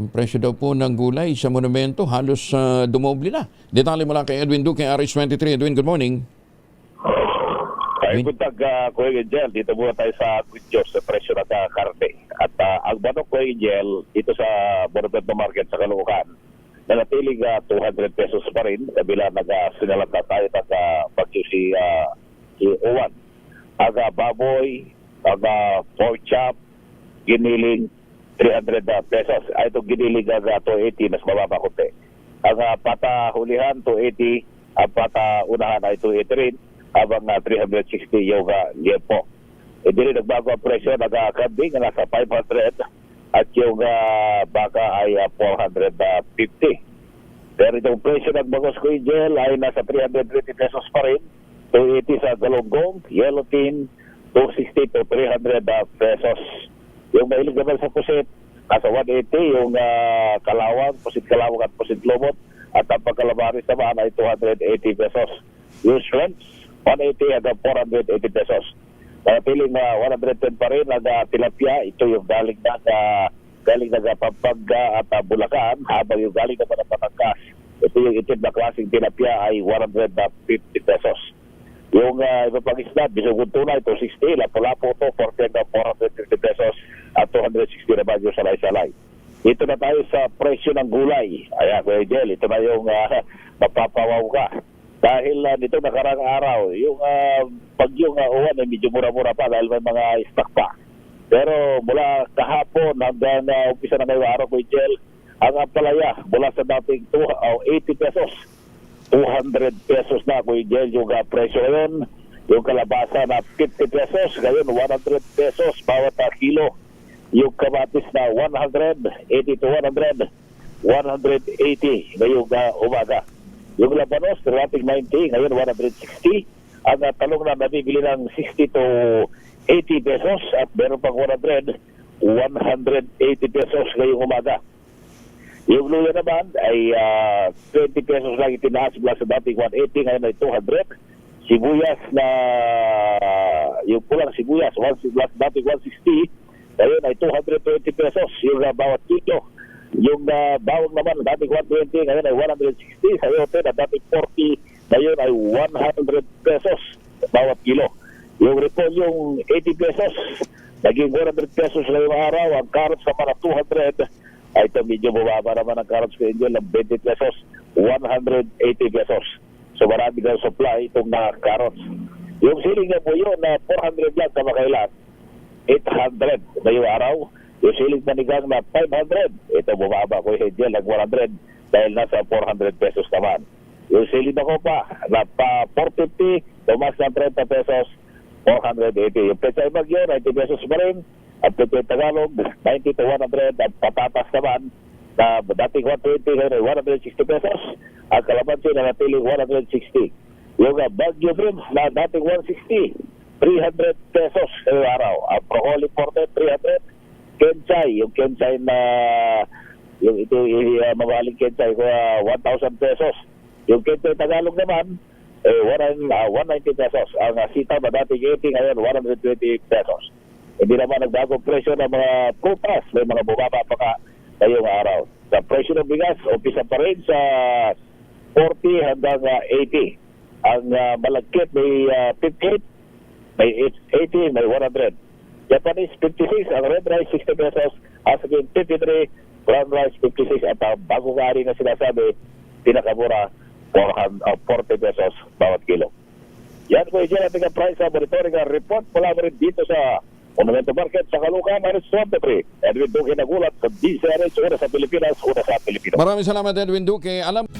Ang presyo daw po ng gulay sa monumento halos uh, dumoble na. Detalye mula kay Edwin Duque, RH23. Edwin, good morning. Ay, buntag uh, Kuya Gel, dito muna tayo sa Good Job sa presyo ng uh, karne. At uh, ang manok Kuya Gel, dito sa Bonabento Market sa Caloocan, nanatiling uh, 200 pesos pa rin. Kabila nag-sinalat na tayo at uh, bagyo si, uh, si Owan. Ang uh, baboy, ang uh, pork chop, giniling 300 uh, pesos. Ay, itong giniling ang uh, 280, mas mababa konti. Ang uh, pata hulihan, 280. Ang pata unahan ay 280 rin habang uh, 360 yung uh, liempo. Hindi rin nagbago ang presyo, nag-kambing na nasa 500 at yung uh, baka ay uh, 450. Pero itong presyo ng bangos ko gel ay nasa 320 pesos pa rin. 280 sa galonggong, yellow tin, 260 to 300 uh, pesos. Yung mahilig naman sa pusit, nasa 180 yung uh, kalawang, pusit kalawang at pusit lumot. At ang pagkalabaris naman ay 280 pesos. Yung shrimps, 180 hanggang 480 pesos. Piling na 110 pa rin ang uh, tilapia. Ito yung galing na uh, galing na Pampanga at uh, Bulacan. Habang yung galing naman ng Batangas. Ito yung itim na klaseng tilapia ay 150 pesos. Yung uh, iba pang isda, bisugun tunay, 260. Lapu-lapu to, 40 hanggang 450 pesos. At 260 naman yung salay-salay. Dito na tayo sa presyo ng gulay. Ayan, Kuya Jel, ito na yung uh, mapapawaw ka. Dahil uh, nito nakarang araw, yung uh, bagyong uh, uwan ay medyo mura-mura pa dahil may mga stock pa. Pero mula kahapon hanggang uh, umpisa na ngayong araw, Kuya Jel, ang ampalaya mula sa dating two, uh, 80 pesos, 200 pesos na, Kuya Jel, yung uh, presyo ngayon. Yung kalabasa na 50 pesos, ngayon 100 pesos bawat kilo na 100, 80 to 100, 180 ngayong uh, umaga. Yung labanos, dating 90, ngayon 160. Ang uh, talong na nabibili ng 60 to 80 pesos at meron pang 100, 180 pesos ngayong umaga. Yung luya naman ay uh, 20 pesos lang itinaas mula sa dating 180, ngayon ay 200. Sibuyas na, yung pulang sibuyas, one, dating 160, ngayon ay 220 pesos yung uh, bawat kilo. Yung uh, bawang naman dating 120, ngayon ay 160. Sayote na dating 40, ngayon ay 100 pesos bawat kilo. Yung repolyo, yung 80 pesos, naging 100 pesos ngayong araw. Ang carrots naman na 200, ay ito medyo bumaba naman ang carrots ko Angel ng 20 pesos, 180 pesos. So marami daw supply itong mga carrots. Yung siling na po yun na 400 lang kamakailan, 800 ngayong araw. Yung siling manigang na 500, ito bumaba ko yung Angel ng 100 dahil nasa 400 pesos naman. Yung siling na kopa na pa 450, tumas ng 30 pesos, 480. Yung pechay bagyo, 90 pesos pa rin. At pechay Tagalog, 90 to 100. At patatas naman, na dating 120, ngayon ay 160 pesos. At kalamansi na natiling 160. Yung uh, bagyo dreams na dating 160, 300 pesos ngayong araw. Ang Prohol imported, 300. Kensay, yung Kensay na yung ito uh, mabaling Kensay ko uh, 1,000 pesos. Yung Kensay Tagalog naman, eh, 1, uh, 190 pesos. Ang uh, sitaw na dating 80, ngayon 120 pesos. Hindi naman nagbago presyo ng mga prutas. May mga bumaba pa ka ngayong araw. Sa presyo ng bigas, umpisa pa rin sa 40 hanggang uh, 80. Ang uh, malagkit may uh, 58, may 80, may 100. Japanese 56, ang red rice 60 pesos, asagin 53, brown rice 56, at ang bagong ari na sinasabi, pinakamura 400, uh, 40 pesos bawat kilo. Yan po yung ating price sa monitoring report mula mo rin dito sa Monumento Market sa Caloocan, Aris 23. Edwin Duque nagulat sa DCRH, una sa Pilipinas, una sa Pilipinas. Maraming salamat Edwin Duque. Alam